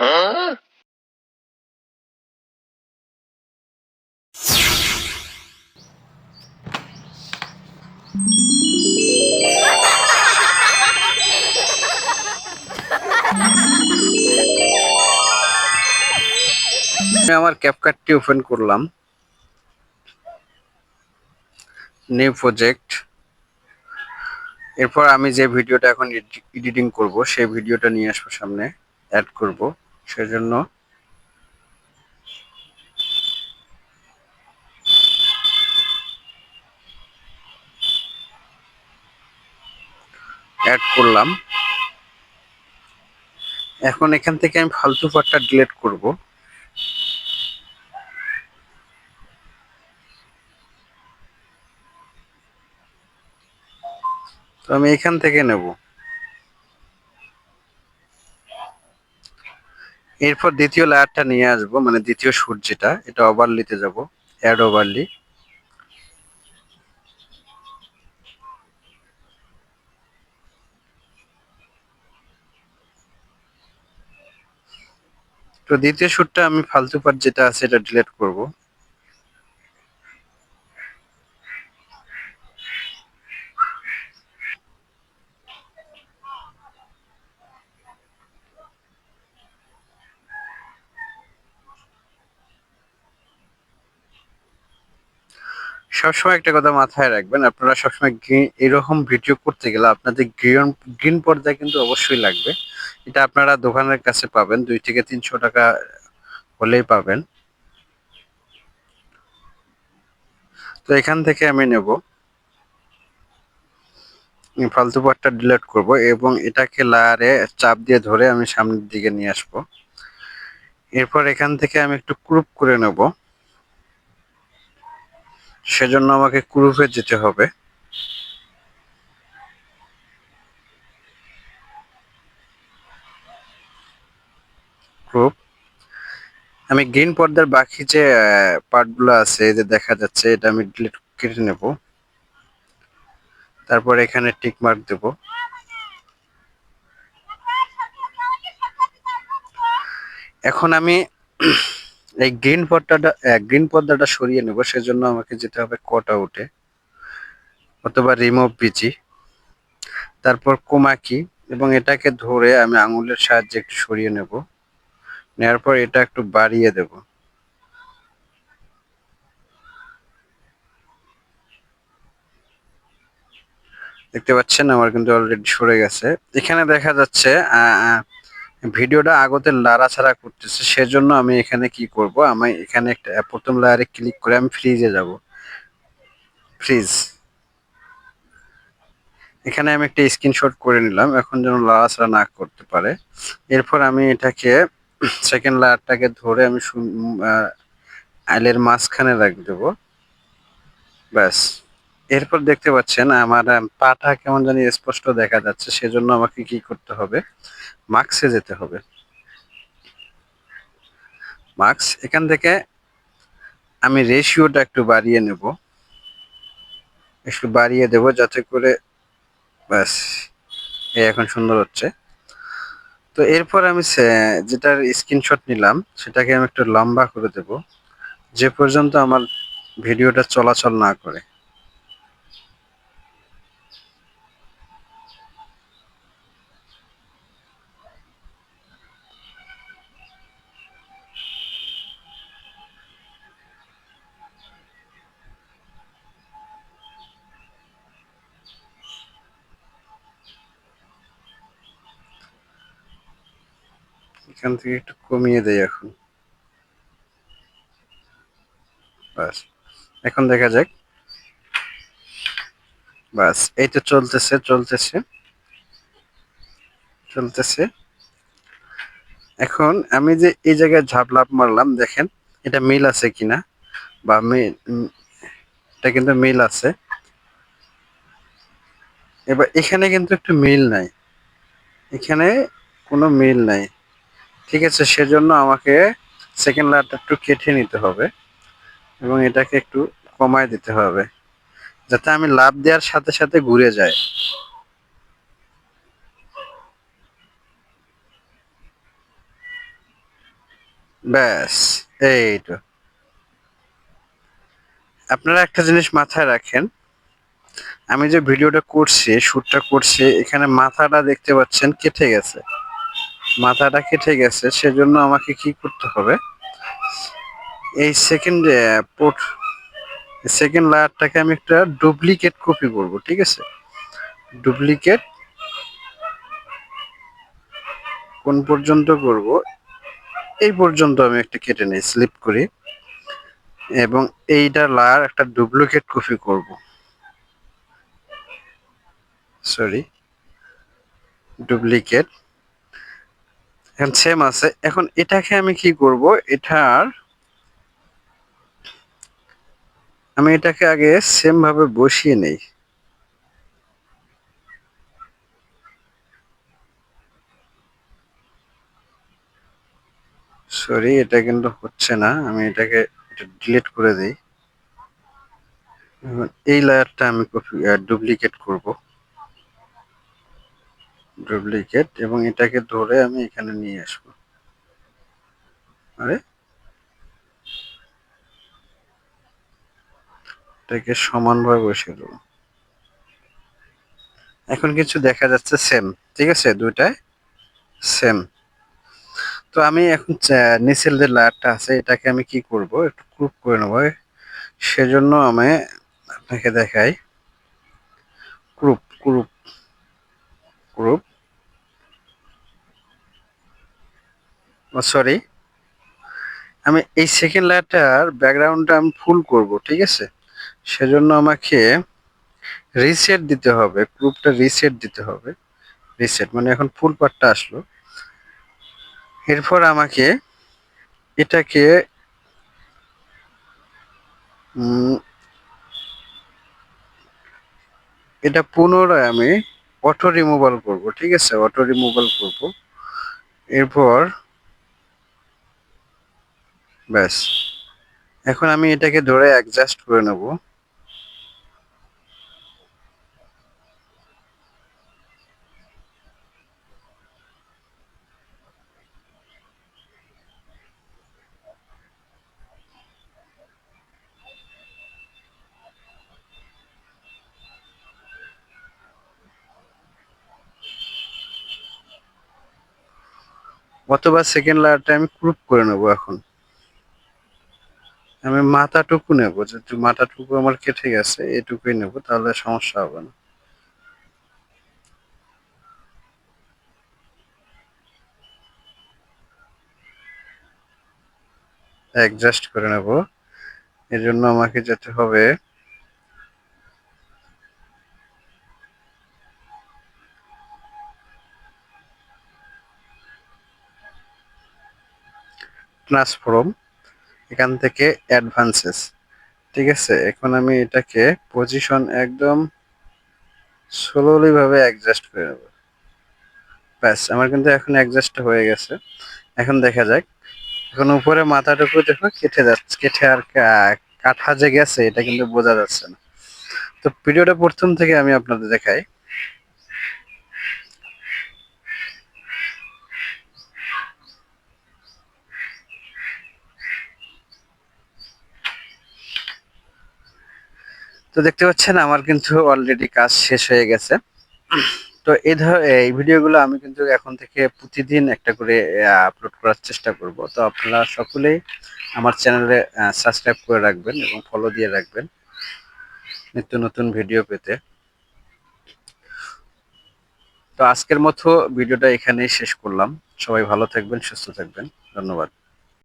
আমি আমার ক্যাপকাটটি ওপেন করলাম। নিউ প্রজেক্ট এরপর আমি যে ভিডিওটা এখন এডিটিং করব, সেই ভিডিওটা নিয়ে আসব সামনে অ্যাড করব। সেজন্য অ্যাড করলাম। এখন এখান থেকে আমি ফালতু পার্টটা ডিলিট করব। তো আমি এখান থেকে নেব। এরপর দ্বিতীয় লেয়ারটা নিয়ে আসব মানে দ্বিতীয় সূর্যটা যেটা এটা ওভারলিতে যাব অ্যাড ওভারলি তো দ্বিতীয় সূরটা আমি ফালতু পার্ট যেটা আছে, এটা ডিলিট করব। সবসময় একটা কথা মাথায় রাখবেন, আপনারা সবসময় এরকম ভিডিও করতে গেলে আপনাদের গ্রিন গ্রিন পর্দা কিন্তু অবশ্যই লাগবে। এটা আপনারা দোকানের কাছে পাবেন, দুই থেকে তিনশো টাকা হলেই পাবেন। তো এখান থেকে আমি নেব। ফালতু পার্টটা ডিলিট করব এবং এটাকে লায়ারে চাপ দিয়ে ধরে আমি সামনের দিকে নিয়ে আসব। এরপর এখান থেকে আমি একটু ক্রুপ করে নেব। সেজন্য আমাকে ক্রুপে যেতে হবে। ক্রুপ, আমি গ্রিন পর্দার বাকি যে পার্টগুলো আছে যে দেখা যাচ্ছে, এটা আমি ডিলিট কেটে নেব। তারপর এখানে টিক মার্ক দেব। এখন আমি এই গ্রিন পর্দাটা গ্রিন পর্দাটা সরিয়ে নেব, সেজন্য আমাকে যেতে হবে কট আউটে অথবা রিমুভ বিজি তারপর কোমাকি এবং এটাকে ধরে আমি আঙুলের সাহায্যে একটু সরিয়ে নেব। নেওয়ার পর এটা একটু বাড়িয়ে দেব। দেখতে পাচ্ছেন, আমার কিন্তু অলরেডি সরে গেছে। এখানে দেখা যাচ্ছে ভিডিওটা আগতে লাড়াছাড়া করতেছে, সেজন্য আমি এখানে কি করব? আমি এখানে একটা প্রথম লেয়ারে ক্লিক করে আমি ফ্রিজে যাব। ফ্রিজ এখানে আমি একটা স্ক্রিনশট করে নিলাম, এখন যেন লাড়াছাড়া না করতে পারে। এরপর আমি এটাকে সেকেন্ড লেয়ারটাকে ধরে আমি আইলের মাঝখানে রাখ দেবো। ব্যাস। এরপর দেখতে পাচ্ছেন আমার পাটা কেমন জানি স্পষ্ট দেখা যাচ্ছে, সেজন্য আমাকে কি করতে হবে? মার্কসে যেতে হবে। মার্কস, এখান থেকে আমি রেশিওটা একটু বাড়িয়ে নেব। একটু বাড়িয়ে দেব যাতে করে ব্যাস, এই এখন সুন্দর হচ্ছে। তো এরপর আমি যেটার স্ক্রিনশট নিলাম, সেটাকে আমি একটু লম্বা করে দেব। যে পর্যন্ত আমার ভিডিওটা চলাচল না করে। এখান থেকে একটু কমিয়ে দেয় এখন। বাস, এখন দেখা যাক। বাস এই তো চলতেছে চলতেছে। চলতেছে। এখন আমি যে এই জায়গায় ঝাপলাপ মারলাম, দেখেন, এটা মিল আছে কিনা? বা এটা কিন্তু মিল আছে। এবার এখানে কিন্তু একটু মিল নাই। এখানে কোনো মিল নাই। ঠিক আছে, সেজন্য আমাকে সেকেন্ড লেয়ারটা একটু কেটে নিতে হবে এবং এটাকে একটু কমায় দিতে হবে যাতে আমি লাভ দেওয়ার সাথে সাথে ঘুরে যায়। ব্যাস এই তো আপনারা একটা জিনিস মাথায় রাখেন, আমি যে ভিডিওটা করছি শ্যুটটা করছি, এখানে মাথাটা দেখতে পাচ্ছেন কেটে গেছে। মাথাটা কেটে গেছে, সেজন্য আমাকে কি করতে হবে? এই সেকেন্ড পোর্ট সেকেন্ড লায়ারটাকে আমি একটা ডুপ্লিকেট কপি করব, ঠিক আছে? ডুপ্লিকেট কোন পর্যন্ত করব? এই পর্যন্ত আমি একটা কেটে নিই স্লিপ করি। এবং এইটা লার একটা ডুপ্লিকেট কপি করব। সরি ডুপ্লিকেট এখন সেম আছে। এখন এটাকে আমি কি করব? এটার, আমি এটাকে আগে সেম ভাবে বসিয়ে নেই। সরি এটা কিন্তু হচ্ছে না। আমি এটাকে ডিলিট করে দিই। এই লেয়ারটা আমি ডুপ্লিকেট করব। ডুপ্লিকেট এবং এটাকে ধরে আমি এখানে নিয়ে আসব। আরে? এটাকে সমানভাবে বসিয়ে দেবো। এখন কিছু দেখা যাচ্ছে সেম ঠিক আছে? দুইটাই সেম তো আমি এখন নিচের যে লেয়ারটা আছে, এটাকে আমি কি করব? একটু গ্রুপ করে নেব। সেজন্য আমি আপনাকে দেখাই। গ্রুপ গ্রুপ সরি আমি এই সেকেন্ড লেয়ারটার ব্যাকগ্রাউন্ডটা আমি ফুল করব, ঠিক আছে? সেজন্য আমাকে রিসেট দিতে হবে গ্রুপটা রিসেট দিতে হবে। রিসেট মানে এখন ফুল পার্টটা আসলো। এরপর আমাকে এটাকে এটা পুনরায় আমি অটো রিমুভাল করব, ঠিক আছে? অটো রিমুভাল করব। এরপর ব্যাস। এখন আমি এটাকে ধরে অ্যাডজাস্ট করে নেব। অথবা সেকেন্ড লেয়ারটা আমি গ্রুপ করে নেব এখন। আমি মাথাটুকু নেব, যেহেতু মাথাটুকু আমার কেটে গেছে, এটুকুই নেব, তাহলে সমস্যা হবে না। অ্যাডজাস্ট করে নেব। এর জন্য আমাকে যেতে হবে ট্রান্সফর্ম এখান থেকে অ্যাডভান্সেস ঠিক আছে? এখন আমি এটাকে পজিশন একদম স্লোলি ভাবে অ্যাডজাস্ট করে নেব। ব্যাস, আমার কিন্তু এখন অ্যাডজাস্ট হয়ে গেছে। এখন দেখা যাক। এখন উপরে মাথাটুকু দেখো, কেটে যাচ্ছে, কেটে আর কাঠা যে গেছে, এটা কিন্তু বোঝা যাচ্ছে না। তো ভিডিওটা প্রথম থেকে আমি আপনাদের দেখাই। তো দেখতে পাচ্ছেন, আমার কিন্তু অলরেডি কাজ শেষ হয়ে গেছে। তো এই ধর, এই ভিডিওগুলো আমি কিন্তু এখন থেকে প্রতিদিন একটা করে আপলোড করার চেষ্টা করব। তো আপনারা সকলেই আমার চ্যানেলে সাবস্ক্রাইব করে রাখবেন এবং ফলো দিয়ে রাখবেন নিত্য নতুন ভিডিও পেতে। তো আজকের মতো ভিডিওটা এখানেই শেষ করলাম। সবাই ভালো থাকবেন, সুস্থ থাকবেন। ধন্যবাদ।